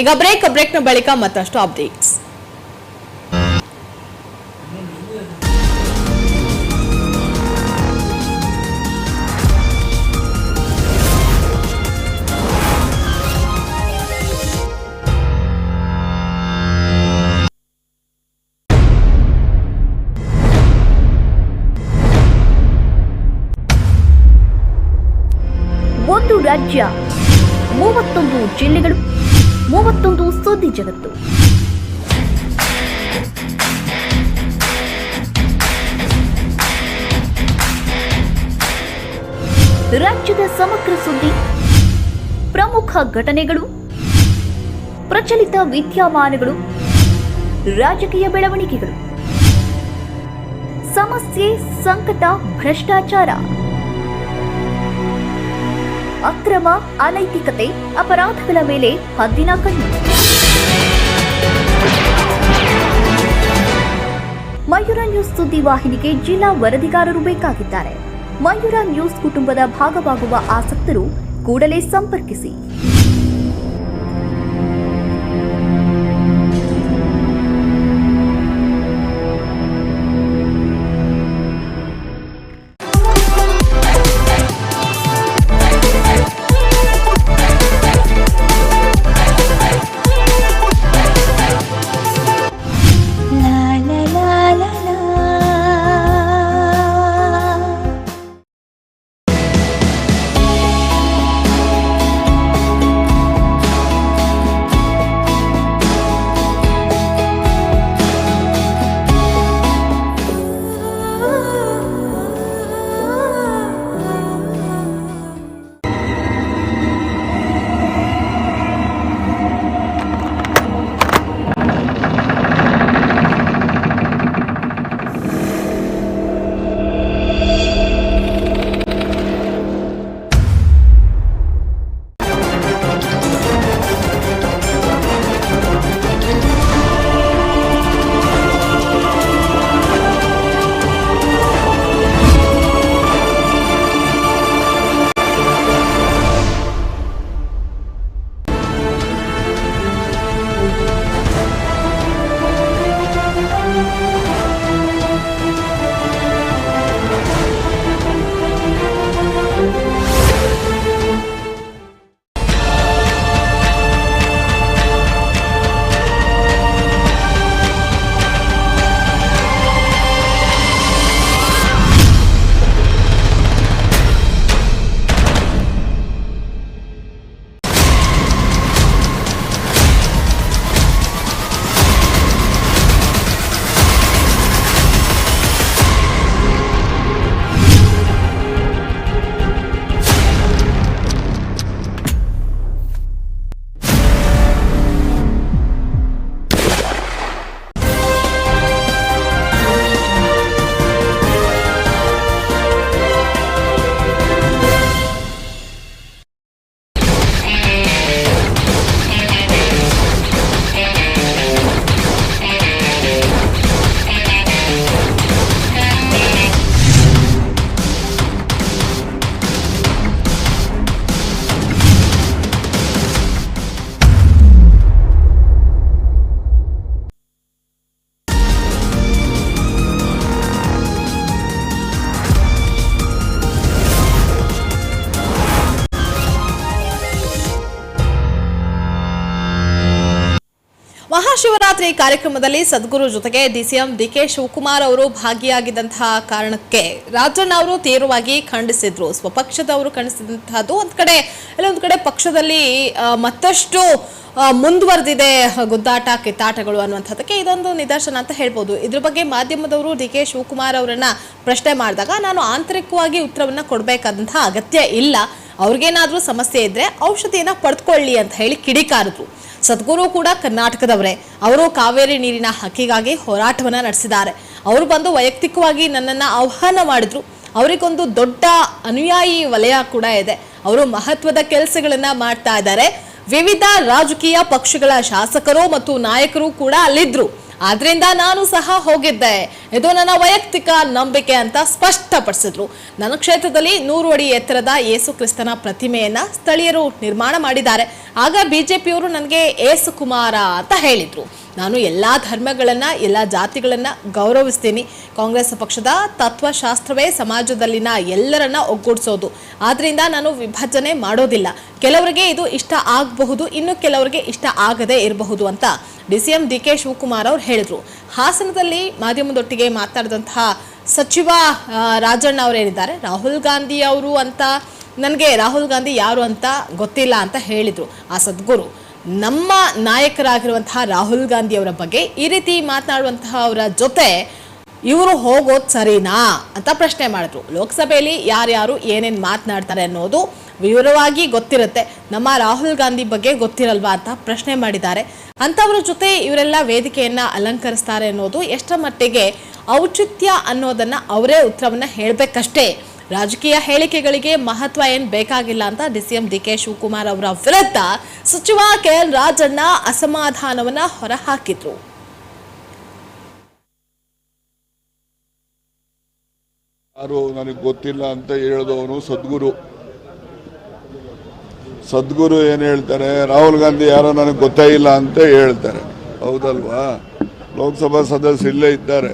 ಈಗ ಬ್ರೇಕ್ ಬ್ರೇಕ್ನ ಬಳಿಕ ಮತ್ತಷ್ಟು ಅಪ್ಡೇಟ್ಸ್ ಒಂದು ರಾಜ್ಯ ಮೂವತ್ತೊಂದು ಜಿಲ್ಲೆಗಳು. ಸುದ್ದಿ ಜಗತ್ತು. ರಾಜ್ಯದ ಸಮಗ್ರ ಸುದ್ದಿ. ಪ್ರಮುಖ ಘಟನೆಗಳು. ಪ್ರಚಲಿತ ವಿದ್ಯಮಾನಗಳು. ರಾಜಕೀಯ ಬೆಳವಣಿಗೆಗಳು. ಸಮಸ್ಯೆ, ಸಂಕಟ, ಭ್ರಷ್ಟಾಚಾರ. ಅಕ್ರಮ ಅನೈತಿಕತೆ, ಅಪರಾಧಗಳ ಮೇಲೆ ಹದ್ದಿನ ಕಣ್ಣು. ಮಯೂರ ನ್ಯೂಸ್ ಸುದ್ದಿ ವಾಹಿನಿಗೆ ಜಿಲ್ಲಾ ವರದಿಗಾರರು ಬೇಕಾಗಿದ್ದಾರೆ. ಮಯೂರ ನ್ಯೂಸ್ ಕುಟುಂಬದ ಭಾಗವಾಗುವ ಆಸಕ್ತರು ಕೂಡಲೇ ಸಂಪರ್ಕಿಸಿ. ಕಾರ್ಯಕ್ರಮದಲ್ಲಿ ಸದ್ಗುರು ಜೊತೆಗೆ ಡಿಸಿಎಂ ಡಿಕೆ ಶಿವಕುಮಾರ್ ಅವರು ಭಾಗಿಯಾಗಿದ್ದಂತಹ ಕಾರಣಕ್ಕೆ ರಾಜಣ್ಣ ಅವರು ತೀವ್ರವಾಗಿ ಖಂಡಿಸಿದ್ರು. ಸ್ವಪಕ್ಷದವರು ಖಂಡಿಸಿದಂತಹದ್ದು ಒಂದ್ ಕಡೆ ಎಲ್ಲೊಂದ್ ಕಡೆ ಪಕ್ಷದಲ್ಲಿ ಮತ್ತಷ್ಟು ಮುಂದುವರೆದಿದೆ ಗುದ್ದಾಟ, ಕಿತ್ತಾಟಗಳು ಅನ್ನುವಂಥದ್ದಕ್ಕೆ ಇದೊಂದು ನಿದರ್ಶನ ಅಂತ ಹೇಳ್ಬೋದು. ಇದ್ರ ಬಗ್ಗೆ ಮಾಧ್ಯಮದವರು ಡಿ ಕೆ ಶಿವಕುಮಾರ್ ಅವರನ್ನ ಪ್ರಶ್ನೆ ಮಾಡಿದಾಗ, ನಾನು ಆಂತರಿಕವಾಗಿ ಉತ್ತರವನ್ನ ಕೊಡಬೇಕಾದಂತಹ ಅಗತ್ಯ ಇಲ್ಲ. ಅವ್ರಿಗೇನಾದ್ರೂ ಸಮಸ್ಯೆ ಇದ್ರೆ ಔಷಧಿಯನ್ನ ಪಡೆದುಕೊಳ್ಳಿ ಅಂತ ಹೇಳಿ ಕಿಡಿಕಾರಿದ್ರು. ಸದ್ಗುರು ಕೂಡ ಕರ್ನಾಟಕದವರೇ. ಅವರು ಕಾವೇರಿ ನೀರಿನ ಹಕ್ಕಿಗಾಗಿ ಹೋರಾಟವನ್ನ ನಡೆಸಿದ್ದಾರೆ. ಅವರು ಬಂದು ವೈಯಕ್ತಿಕವಾಗಿ ನನ್ನನ್ನು ಆಹ್ವಾನ ಮಾಡಿದ್ರು. ಅವರಿಗೊಂದು ದೊಡ್ಡ ಅನುಯಾಯಿ ವಲಯ ಕೂಡ ಇದೆ. ಅವರು ಮಹತ್ವದ ಕೆಲಸಗಳನ್ನು ಮಾಡ್ತಾ ಇದ್ದಾರೆ. ವಿವಿಧ ರಾಜಕೀಯ ಪಕ್ಷಗಳ ಶಾಸಕರು ಮತ್ತು ನಾಯಕರು ಕೂಡ ಅಲ್ಲಿದ್ರು. ಆದ್ರಿಂದ ನಾನು ಸಹ ಹೋಗಿದ್ದೆ. ಇದು ನನ್ನ ವೈಯಕ್ತಿಕ ನಂಬಿಕೆ ಅಂತ ಸ್ಪಷ್ಟಪಡಿಸಿದ್ರು. ನನ್ನ ಕ್ಷೇತ್ರದಲ್ಲಿ ನೂರು ಅಡಿ ಎತ್ತರದ ಯೇಸು ಕ್ರಿಸ್ತನ ಪ್ರತಿಮೆಯನ್ನ ಸ್ಥಳೀಯರು ನಿರ್ಮಾಣ ಮಾಡಿದ್ದಾರೆ. ಆಗ ಬಿಜೆಪಿಯವರು ನನಗೆ ಏಸು ಕುಮಾರ ಅಂತ ಹೇಳಿದ್ರು. ನಾನು ಎಲ್ಲ ಧರ್ಮಗಳನ್ನು, ಎಲ್ಲ ಜಾತಿಗಳನ್ನು ಗೌರವಿಸ್ತೀನಿ. ಕಾಂಗ್ರೆಸ್ ಪಕ್ಷದ ತತ್ವಶಾಸ್ತ್ರವೇ ಸಮಾಜದಲ್ಲಿನ ಎಲ್ಲರನ್ನ ಒಗ್ಗೂಡಿಸೋದು. ಆದ್ದರಿಂದ ನಾನು ವಿಭಜನೆ ಮಾಡೋದಿಲ್ಲ. ಕೆಲವರಿಗೆ ಇದು ಇಷ್ಟ ಆಗಬಹುದು, ಇನ್ನು ಕೆಲವರಿಗೆ ಇಷ್ಟ ಆಗದೇ ಇರಬಹುದು ಅಂತ D C M D K Shivakumar ಅವರು ಹೇಳಿದರು. ಹಾಸನದಲ್ಲಿ ಮಾಧ್ಯಮದೊಟ್ಟಿಗೆ ಮಾತಾಡಿದಂತಹ ಸಚಿವ ರಾಜಣ್ಣ ಅವರು ಹೇಳಿದ್ದಾರೆ. ರಾಹುಲ್ ಗಾಂಧಿ ಅವರು ಅಂತ, ನನಗೆ ರಾಹುಲ್ ಗಾಂಧಿ ಯಾರು ಅಂತ ಗೊತ್ತಿಲ್ಲ ಅಂತ ಹೇಳಿದರು. ಆ ಸದ್ಗುರು. ನಮ್ಮ ನಾಯಕರಾಗಿರುವಂತಹ ರಾಹುಲ್ ಗಾಂಧಿ ಅವರ ಬಗ್ಗೆ ಈ ರೀತಿ ಮಾತನಾಡುವಂತಹ ಅವರ ಜೊತೆ ಇವರು ಹೋಗೋದು ಸರಿನಾ ಅಂತ ಪ್ರಶ್ನೆ ಮಾಡಿದ್ರು. ಲೋಕಸಭೆಯಲ್ಲಿ ಯಾರ್ಯಾರು ಏನೇನು ಮಾತನಾಡ್ತಾರೆ ಅನ್ನೋದು ವಿವರವಾಗಿ ಗೊತ್ತಿರುತ್ತೆ. ನಮ್ಮ ರಾಹುಲ್ ಗಾಂಧಿ ಬಗ್ಗೆ ಗೊತ್ತಿರಲ್ವಾ ಅಂತ ಪ್ರಶ್ನೆ ಮಾಡಿದ್ದಾರೆ. ಅಂಥವ್ರ ಜೊತೆ ಇವರೆಲ್ಲ ವೇದಿಕೆಯನ್ನು ಅಲಂಕರಿಸ್ತಾರೆ ಅನ್ನೋದು ಎಷ್ಟರ ಮಟ್ಟಿಗೆ ಔಚಿತ್ಯ ಅನ್ನೋದನ್ನು ಅವರೇ ಉತ್ತರವನ್ನು ಹೇಳಬೇಕಷ್ಟೇ. ರಾಜಕೀಯ ಹೇಳಿಕೆಗಳಿಗೆ ಮಹತ್ವ ಏನ್ ಬೇಕಾಗಿಲ್ಲ ಅಂತ ಡಿಸಿಎಂ ಡಿ ಕೆ ಶಿವಕುಮಾರ್ ಅವರ ವಿರುದ್ಧ ಸಚಿವ ಕೆ ಎನ್ ರಾಜಣ್ಣ ಅಸಮಾಧಾನವನ್ನ ಹೊರಹಾಕಿದ್ರು. ಯಾರು ನನಗೆ ಗೊತ್ತಿಲ್ಲ ಅಂತ ಹೇಳಿದವನು ಸದ್ಗುರು. ಸದ್ಗುರು ಏನು ಹೇಳ್ತಾರೆ, ರಾಹುಲ್ ಗಾಂಧಿ ಯಾರೋ ನನಗೆ ಗೊತ್ತೇ ಇಲ್ಲ ಅಂತ ಹೇಳ್ತಾರೆ. ಹೌದಲ್ವಾ? ಲೋಕಸಭಾ ಸದಸ್ಯರು ಇಲ್ಲೇ ಇದ್ದಾರೆ.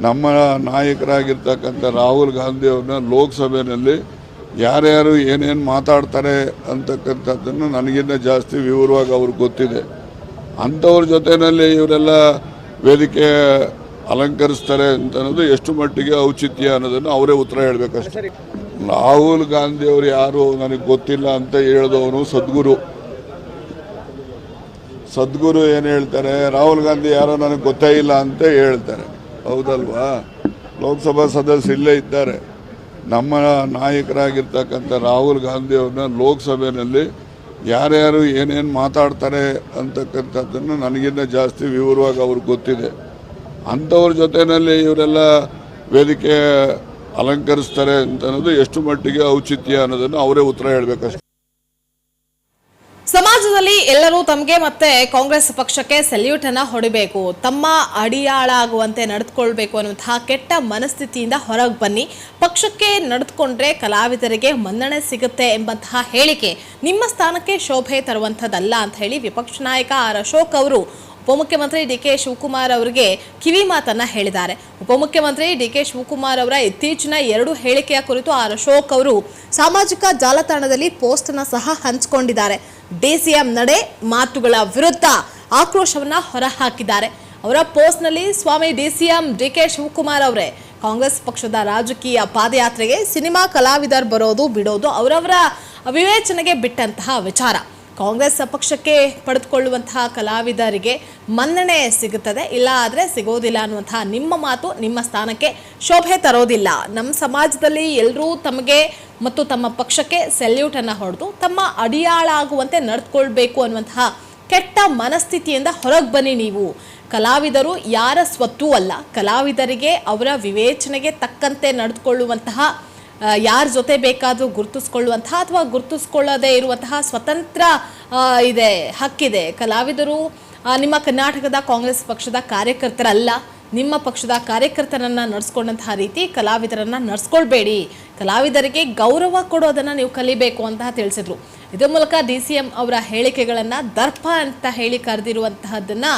ನಮ್ಮ ನಾಯಕರಾಗಿರ್ತಕ್ಕಂಥ ರಾಹುಲ್ ಗಾಂಧಿ ಅವ್ರನ್ನ ಲೋಕಸಭೆಯಲ್ಲಿ ಯಾರ್ಯಾರು ಏನೇನು ಮಾತಾಡ್ತಾರೆ ಅಂತಕ್ಕಂಥದ್ದನ್ನು ನನಗಿಂತ ಜಾಸ್ತಿ ವಿವರವಾಗಿ ಅವ್ರಿಗೆ ಗೊತ್ತಿದೆ. ಅಂಥವ್ರ ಜೊತೆಯಲ್ಲಿ ಇವರೆಲ್ಲ ವೇದಿಕೆ ಅಲಂಕರಿಸ್ತಾರೆ ಅಂತ ಅನ್ನೋದು ಎಷ್ಟು ಮಟ್ಟಿಗೆ ಔಚಿತ್ಯ ಅನ್ನೋದನ್ನು ಅವರೇ ಉತ್ತರ ಹೇಳಬೇಕಷ್ಟೇ. ರಾಹುಲ್ ಗಾಂಧಿಯವರು ಯಾರು ನನಗೆ ಗೊತ್ತಿಲ್ಲ ಅಂತ ಹೇಳಿದವನು ಸದ್ಗುರು. ಸದ್ಗುರು ಏನು ಹೇಳ್ತಾರೆ? ರಾಹುಲ್ ಗಾಂಧಿ ಯಾರೋ ನನಗೆ ಗೊತ್ತೇ ಇಲ್ಲ ಅಂತ ಹೇಳ್ತಾರೆ. ಹೌದಲ್ವಾ? ಲೋಕಸಭಾ ಸದಸ್ಯ ಇಲ್ಲೇ ಇದ್ದಾರೆ. ನಮ್ಮ ನಾಯಕರಾಗಿರ್ತಕ್ಕಂಥ ರಾಹುಲ್ ಗಾಂಧಿ ಅವ್ರನ್ನ ಲೋಕಸಭೆಯಲ್ಲಿ ಯಾರ್ಯಾರು ಏನೇನು ಮಾತಾಡ್ತಾರೆ ಅಂತಕ್ಕಂಥದ್ದನ್ನು ನನಗಿಂತ ಜಾಸ್ತಿ ವಿವರವಾಗಿ ಅವ್ರಿಗೆ ಗೊತ್ತಿದೆ. ಅಂಥವ್ರ ಜೊತೆಯಲ್ಲಿ ಇವರೆಲ್ಲ ವೇದಿಕೆ ಅಲಂಕರಿಸ್ತಾರೆ ಅಂತ ಅನ್ನೋದು ಎಷ್ಟು ಮಟ್ಟಿಗೆ ಔಚಿತ್ಯ ಅನ್ನೋದನ್ನು ಅವರೇ ಉತ್ತರ ಹೇಳಬೇಕಷ್ಟೇ. ಸಮಾಜದಲ್ಲಿ ಎಲ್ಲರೂ ತಮಗೆ ಮತ್ತೆ ಕಾಂಗ್ರೆಸ್ ಪಕ್ಷಕ್ಕೆ ಸೆಲ್ಯೂಟ್ ಅನ್ನ ಹೊಡಿಬೇಕು. ತಮ್ಮ ಅಡಿಯಾಳಾಗುವಂತೆ ನಡೆದುಕೊಳ್ಬೇಕು ಅನ್ನುವಂತಹ ಕೆಟ್ಟ ಮನಸ್ಥಿತಿಯಿಂದ ಹೊರಗೆ ಬನ್ನಿ. ಪಕ್ಷಕ್ಕೆ ನಡೆದುಕೊಂಡ್ರೆ ಕಲಾವಿದರಿಗೆ ಮನ್ನಣೆ ಸಿಗುತ್ತೆ ಎಂಬಂತಹ ಹೇಳಿಕೆ ನಿಮ್ಮ ಸ್ಥಾನಕ್ಕೆ ಶೋಭೆ ತರುವಂಥದ್ದಲ್ಲ ಅಂತ ಹೇಳಿ ವಿಪಕ್ಷ ನಾಯಕ ಆರ್ ಅಶೋಕ್ ಅವರು ಉಪಮುಖ್ಯಮಂತ್ರಿ ಡಿ ಕೆ ಶಿವಕುಮಾರ್ ಅವರಿಗೆ ಕಿವಿ ಮಾತನ್ನ ಹೇಳಿದ್ದಾರೆ. ಉಪಮುಖ್ಯಮಂತ್ರಿ ಡಿ ಕೆ ಶಿವಕುಮಾರ್ ಅವರ ಇತ್ತೀಚಿನ ಎರಡು ಹೇಳಿಕೆಯ ಕುರಿತು ಆರ್ ಅಶೋಕ್ ಅವರು ಸಾಮಾಜಿಕ ಜಾಲತಾಣದಲ್ಲಿ ಪೋಸ್ಟ್ ಅನ್ನ ಸಹ ಹಂಚಿಕೊಂಡಿದ್ದಾರೆ. ಡಿಸಿಎಂ ನಡೆ ಮಾತುಗಳ ವಿರುದ್ಧ ಆಕ್ರೋಶವನ್ನ ಹೊರಹಾಕಿದ್ದಾರೆ. ಅವರ ಪೋಸ್ಟ್ನಲ್ಲಿ ಸ್ವಾಮಿ ಡಿಸಿಎಂ ಡಿ ಕೆ ಶಿವಕುಮಾರ್ ಅವರೇ, ಕಾಂಗ್ರೆಸ್ ಪಕ್ಷದ ರಾಜಕೀಯ ಪಾದಯಾತ್ರೆಗೆ ಸಿನಿಮಾ ಕಲಾವಿದರು ಬರೋದು ಬಿಡೋದು ಅವರವರ ವಿವೇಚನೆಗೆ ಬಿಟ್ಟಂತಹ ವಿಚಾರ. ಕಾಂಗ್ರೆಸ್ ಪಕ್ಷಕ್ಕೆ ಪಡೆದುಕೊಳ್ಳುವಂತಹ ಕಲಾವಿದರಿಗೆ ಮನ್ನಣೆ ಸಿಗುತ್ತದೆ. ಇಲ್ಲ ಆದರೆ ಸಿಗೋದಿಲ್ಲ ಅನ್ನುವಂತಹ ನಿಮ್ಮ ಮಾತು ನಿಮ್ಮ ಸ್ಥಾನಕ್ಕೆ ಶೋಭೆ ತರೋದಿಲ್ಲ. ನಮ್ಮ ಸಮಾಜದಲ್ಲಿ ಎಲ್ಲರೂ ತಮಗೆ ಮತ್ತು ತಮ್ಮ ಪಕ್ಷಕ್ಕೆ ಸೆಲ್ಯೂಟನ್ನು ಹೊಡೆದು ತಮ್ಮ ಅಡಿಯಾಳಾಗುವಂತೆ ನಡೆದುಕೊಳ್ಬೇಕು ಅನ್ನುವಂತಹ ಕೆಟ್ಟ ಮನಸ್ಥಿತಿಯಿಂದ ಹೊರಗೆ ಬನ್ನಿ ನೀವು. ಕಲಾವಿದರು ಯಾರ ಸ್ವತ್ತೂ ಅಲ್ಲ. ಕಲಾವಿದರಿಗೆ ಅವರ ವಿವೇಚನೆಗೆ ತಕ್ಕಂತೆ ನಡೆದುಕೊಳ್ಳುವಂತಹ ಯಾರ ಜೊತೆ ಬೇಕಾದರೂ ಗುರುತಿಸ್ಕೊಳ್ಳುವಂತಹ ಅಥವಾ ಗುರುತಿಸ್ಕೊಳ್ಳದೇ ಇರುವಂತಹ ಸ್ವತಂತ್ರ ಇದೆ, ಹಕ್ಕಿದೆ. ಕಲಾವಿದರು ನಿಮ್ಮ ಕರ್ನಾಟಕದ ಕಾಂಗ್ರೆಸ್ ಪಕ್ಷದ ಕಾರ್ಯಕರ್ತರಲ್ಲ. ನಿಮ್ಮ ಪಕ್ಷದ ಕಾರ್ಯಕರ್ತರನ್ನು ನಡೆಸ್ಕೊಂಡಂತಹ ರೀತಿ ಕಲಾವಿದರನ್ನು ನಡೆಸ್ಕೊಳ್ಬೇಡಿ. ಕಲಾವಿದರಿಗೆ ಗೌರವ ಕೊಡೋದನ್ನು ನೀವು ಕಲಿಬೇಕು ಅಂತ ತಿಳಿಸಿದ್ರು. ಇದರ ಮೂಲಕ ಡಿ ಸಿ ಎಂ ಅವರ ಹೇಳಿಕೆಗಳನ್ನು ದರ್ಪ ಅಂತ ಹೇಳಿ ಕರೆದಿರುವಂತಹದ್ದನ್ನು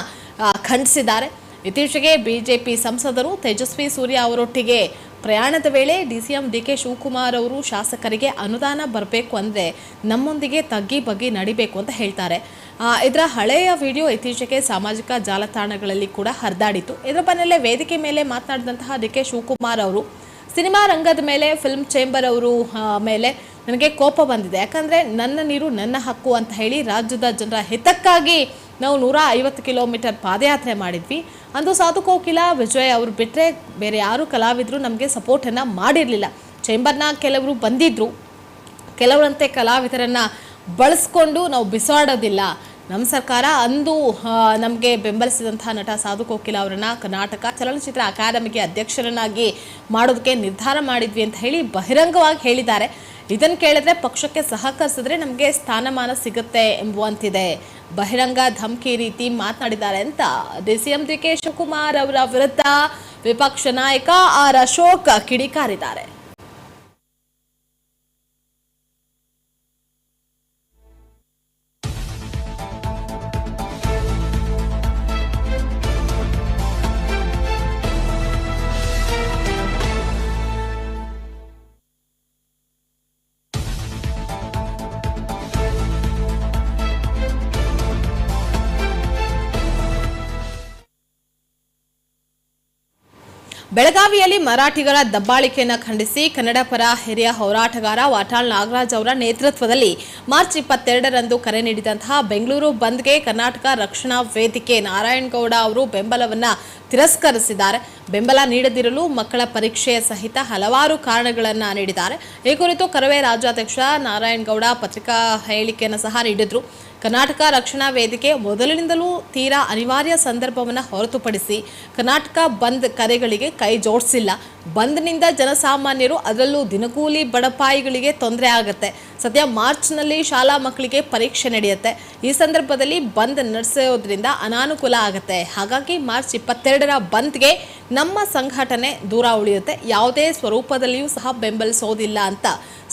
ಖಂಡಿಸಿದ್ದಾರೆ. ಇತ್ತೀಚೆಗೆ ಬಿಜೆಪಿ ಸಂಸದರು ತೇಜಸ್ವಿ ಸೂರ್ಯ ಅವರೊಟ್ಟಿಗೆ ಪ್ರಯಾಣದ ವೇಳೆ D DCM D K Shivakumar ಅವರು ಶಾಸಕರಿಗೆ ಅನುದಾನ ಬರಬೇಕು ಅಂದರೆ ನಮ್ಮೊಂದಿಗೆ ತಗ್ಗಿ ಬಗ್ಗಿ ನಡಿಬೇಕು ಅಂತ ಹೇಳ್ತಾರೆ. ಇದರ ಹಳೆಯ ವಿಡಿಯೋ ಇತ್ತೀಚೆಗೆ ಸಾಮಾಜಿಕ ಜಾಲತಾಣಗಳಲ್ಲಿ ಕೂಡ ಹರಿದಾಡಿತು ಇದರ ಬೆನ್ನಲ್ಲೇ ವೇದಿಕೆ ಮೇಲೆ ಮಾತನಾಡಿದಂತಹ ಡಿ ಕೆ ಶಿವಕುಮಾರ್ ಅವರು, ಸಿನಿಮಾ ರಂಗದ ಮೇಲೆ, ಫಿಲ್ಮ್ ಚೇಂಬರ್ ಅವರು ಮೇಲೆ ನನಗೆ ಕೋಪ ಬಂದಿದೆ. ಯಾಕಂದರೆ ನನ್ನ ನೀರು ನನ್ನ ಹಕ್ಕು ಅಂತ ಹೇಳಿ ರಾಜ್ಯದ ಜನರ ಹಿತಕ್ಕಾಗಿ ನಾವು ನೂರ ಐವತ್ತು ಕಿಲೋಮೀಟರ್ ಪಾದಯಾತ್ರೆ ಮಾಡಿದ್ವಿ. ಅಂದು ಸಾಧು ಕೋಕಿಲ ವಿಜಯ್ ಅವರು ಬಿಟ್ಟರೆ ಬೇರೆ ಯಾರು ಕಲಾವಿದರು ನಮಗೆ ಸಪೋರ್ಟನ್ನು ಮಾಡಿರಲಿಲ್ಲ. ಚೇಂಬರ್ನ ಕೆಲವರು ಬಂದಿದ್ದರು ಕೆಲವರಂತೆ ಕಲಾವಿದರನ್ನ ಬಳಸ್ಕೊಂಡು ನಾವು ಬಿಸಾಡೋದಿಲ್ಲ. ನಮ್ಮ ಸರ್ಕಾರ ಅಂದು ನಮಗೆ ಬೆಂಬಲಿಸಿದಂತಹ ನಟ ಸಾಧು ಕೋಕಿಲ ಅವರನ್ನ ಕರ್ನಾಟಕ ಚಲನಚಿತ್ರ ಅಕಾಡೆಮಿಗೆ ಅಧ್ಯಕ್ಷರನ್ನಾಗಿ ಮಾಡೋದಕ್ಕೆ ನಿರ್ಧಾರ ಮಾಡಿದ್ವಿ ಅಂತ ಹೇಳಿ ಬಹಿರಂಗವಾಗಿ ಹೇಳಿದ್ದಾರೆ. ಇದನ್ನು ಕೇಳಿದ್ರೆ ಪಕ್ಷಕ್ಕೆ ಸಹಕರಿಸಿದ್ರೆ ನಮಗೆ ಸ್ಥಾನಮಾನ ಸಿಗುತ್ತೆ ಎಂಬುವಂತಿದೆ. ಬಹಿರಂಗ ಧಮಕಿ ರೀತಿ ಮಾತನಾಡಿದ್ದಾರೆ ಅಂತ D C M D K Shivakumar ಅವರ ವಿರುದ್ಧ ವಿಪಕ್ಷ ನಾಯಕ ಆರ್ ಅಶೋಕ್ ಕಿಡಿಕಾರಿದ್ದಾರೆ. ಬೆಳಗಾವಿಯಲ್ಲಿ ಮರಾಠಿಗರ ದಬ್ಬಾಳಿಕೆಯನ್ನು ಖಂಡಿಸಿ ಕನ್ನಡ ಪರ ಹಿರಿಯ ಹೋರಾಟಗಾರ ವಾಟಾಳ್ ನಾಗರಾಜ್ ಅವರ ನೇತೃತ್ವದಲ್ಲಿ ಮಾರ್ಚ್ ಇಪ್ಪತ್ತೆರಡರಂದು ಕರೆ ನೀಡಿದಂತಹ ಬೆಂಗಳೂರು ಬಂದ್ಗೆ ಕರ್ನಾಟಕ ರಕ್ಷಣಾ ವೇದಿಕೆ ನಾರಾಯಣಗೌಡ ಅವರು ಬೆಂಬಲವನ್ನ ತಿರಸ್ಕರಿಸಿದ್ದಾರೆ. ಬೆಂಬಲ ನೀಡದಿರಲು ಮಕ್ಕಳ ಪರೀಕ್ಷೆಯ ಸಹಿತ ಹಲವಾರು ಕಾರಣಗಳನ್ನು ನೀಡಿದ್ದಾರೆ. ಈ ಕುರಿತು ಕರವೇ ರಾಜ್ಯಾಧ್ಯಕ್ಷ ನಾರಾಯಣಗೌಡ ಪತ್ರಿಕಾ ಹೇಳಿಕೆಯನ್ನು ಸಹ ನೀಡಿದ್ರು. ಕರ್ನಾಟಕ ರಕ್ಷಣಾ ವೇದಿಕೆ ಮೊದಲಿನಿಂದಲೂ ತೀರಾ ಅನಿವಾರ್ಯ ಸಂದರ್ಭವನ್ನು ಹೊರತುಪಡಿಸಿ ಕರ್ನಾಟಕ ಬಂದ್ ಕರೆಗಳಿಗೆ ಕೈ ಜೋಡಿಸಿಲ್ಲ. ಬಂದ್ನಿಂದ ಜನಸಾಮಾನ್ಯರು ಅದರಲ್ಲೂ ದಿನಕೂಲಿ ಬಡಪಾಯಿಗಳಿಗೆ ತೊಂದರೆ ಆಗುತ್ತೆ. ಸದ್ಯ ಮಾರ್ಚ್ನಲ್ಲಿ ಶಾಲಾ ಮಕ್ಕಳಿಗೆ ಪರೀಕ್ಷೆ ನಡೆಯುತ್ತೆ. ಈ ಸಂದರ್ಭದಲ್ಲಿ ಬಂದ್ ನಡೆಸೋದ್ರಿಂದ ಅನಾನುಕೂಲ ಆಗುತ್ತೆ. ಹಾಗಾಗಿ ಮಾರ್ಚ್ ಇಪ್ಪತ್ತೆರಡರ ಬಂದ್ಗೆ ನಮ್ಮ ಸಂಘಟನೆ ದೂರ ಉಳಿಯುತ್ತೆ. ಯಾವುದೇ ಸ್ವರೂಪದಲ್ಲಿಯೂ ಸಹ ಬೆಂಬಲಿಸೋದಿಲ್ಲ ಅಂತ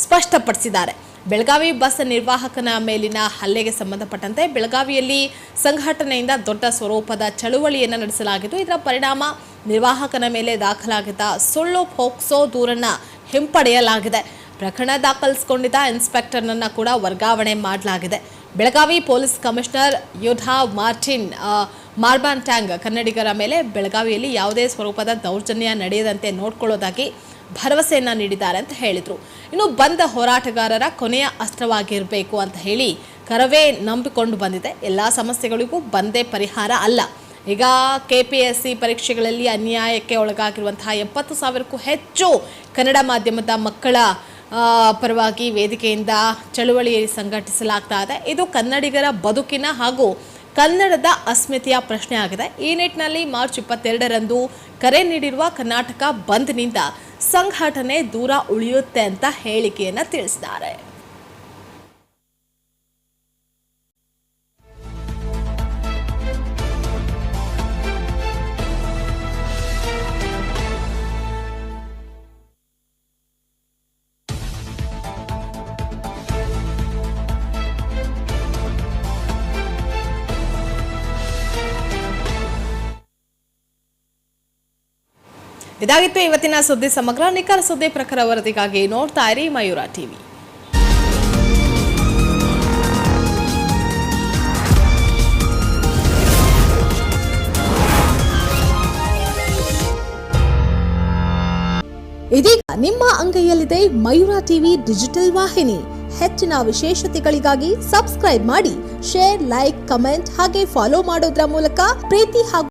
ಸ್ಪಷ್ಟಪಡಿಸಿದ್ದಾರೆ. ಬೆಳಗಾವಿ ಬಸ್ ನಿರ್ವಾಹಕನ ಮೇಲಿನ ಹಲ್ಲೆಗೆ ಸಂಬಂಧಪಟ್ಟಂತೆ ಬೆಳಗಾವಿಯಲ್ಲಿ ಸಂಘಟನೆಯಿಂದ ದೊಡ್ಡ ಸ್ವರೂಪದ ಚಳುವಳಿಯನ್ನು ನಡೆಸಲಾಗಿದ್ದು, ಇದರ ಪರಿಣಾಮ ನಿರ್ವಾಹಕನ ಮೇಲೆ ದಾಖಲಾಗಿದ್ದ ಸುಳ್ಳು ಫೋಕ್ಸೋ ದೂರನ್ನ ಹಿಂಪಡೆಯಲಾಗಿದೆ. ಪ್ರಕರಣ ದಾಖಲಿಸಿಕೊಂಡಿದ್ದ ಇನ್ಸ್ಪೆಕ್ಟರ್ನನ್ನ ಕೂಡ ವರ್ಗಾವಣೆ ಮಾಡಲಾಗಿದೆ. Belagavi police commissioner Yada Martin Marbaniang ಕನ್ನಡಿಗರ ಮೇಲೆ ಬೆಳಗಾವಿಯಲ್ಲಿ ಯಾವುದೇ ಸ್ವರೂಪದ ದೌರ್ಜನ್ಯ ನಡೆಯದಂತೆ ನೋಡ್ಕೊಳ್ಳೋದಾಗಿ ಭರವಸೆಯನ್ನ ನೀಡಿದ್ದಾರೆ ಅಂತ ಹೇಳಿದರು. ಇನ್ನು ಬಂದ ಹೋರಾಟಗಾರರ ಕೊನೆಯ ಅಸ್ತ್ರವಾಗಿರಬೇಕು ಅಂತ ಹೇಳಿ ಕರವೇ ನಂಬಿಕೊಂಡು ಬಂದಿದೆ. ಎಲ್ಲ ಸಮಸ್ಯೆಗಳಿಗೂ ಬಂದೇ ಪರಿಹಾರ ಅಲ್ಲ. ಈಗ ಕೆ ಪಿ ಎಸ್ ಸಿ ಪರೀಕ್ಷೆಗಳಲ್ಲಿ ಅನ್ಯಾಯಕ್ಕೆ ಒಳಗಾಗಿರುವಂತಹ ಎಪ್ಪತ್ತು ಸಾವಿರಕ್ಕೂ ಹೆಚ್ಚು ಕನ್ನಡ ಮಾಧ್ಯಮದ ಮಕ್ಕಳ ಪರವಾಗಿ ವೇದಿಕೆಯಿಂದ ಚಳುವಳಿ ಸಂಘಟಿಸಲಾಗ್ತಾ ಇದೆ. ಇದು ಕನ್ನಡಿಗರ ಬದುಕಿನ ಹಾಗೂ ಕನ್ನಡದ ಅಸ್ಮಿತೆಯ ಪ್ರಶ್ನೆ ಆಗಿದೆ. ಈ ನಿಟ್ಟಿನಲ್ಲಿ ಮಾರ್ಚ್ ಇಪ್ಪತ್ತೆರಡರಂದು ಕರೆ ನೀಡಿರುವ ಕರ್ನಾಟಕ ಬಂದ್ನಿಂದ ಸಂಘಟನೆ ದೂರ ಉಳಿಯುತ್ತೆ ಅಂತ ಹೇಳಿಕೆಯನ್ನು ತಿಳಿಸಿದ್ದಾರೆ. ಇದಾಗಿತ್ತು ಇವತ್ತಿನ ಸುದ್ದಿ. ಸಮಗ್ರ ನಿಖರ ಸುದ್ದಿ ಪ್ರಖರ ವರದಿಗಾಗಿ ನೋಡ್ತಾ ಇರಿ ಮಯೂರ ಟಿವಿ. ಇದೀಗ ನಿಮ್ಮ ಅಂಗೈಯಲ್ಲಿದೆ ಮಯೂರ ಟಿವಿ ಡಿಜಿಟಲ್ ವಾಹಿನಿ. ಹೆಚ್ಚಿನ ವಿಶೇಷತೆಗಳಿಗಾಗಿ ಸಬ್ಸ್ಕ್ರೈಬ್ ಮಾಡಿ, ಶೇರ್, ಲೈಕ್, ಕಮೆಂಟ್ ಹಾಗೆ ಫಾಲೋ ಮಾಡೋದ್ರ ಮೂಲಕ ಪ್ರೀತಿ ಹಾಗೂ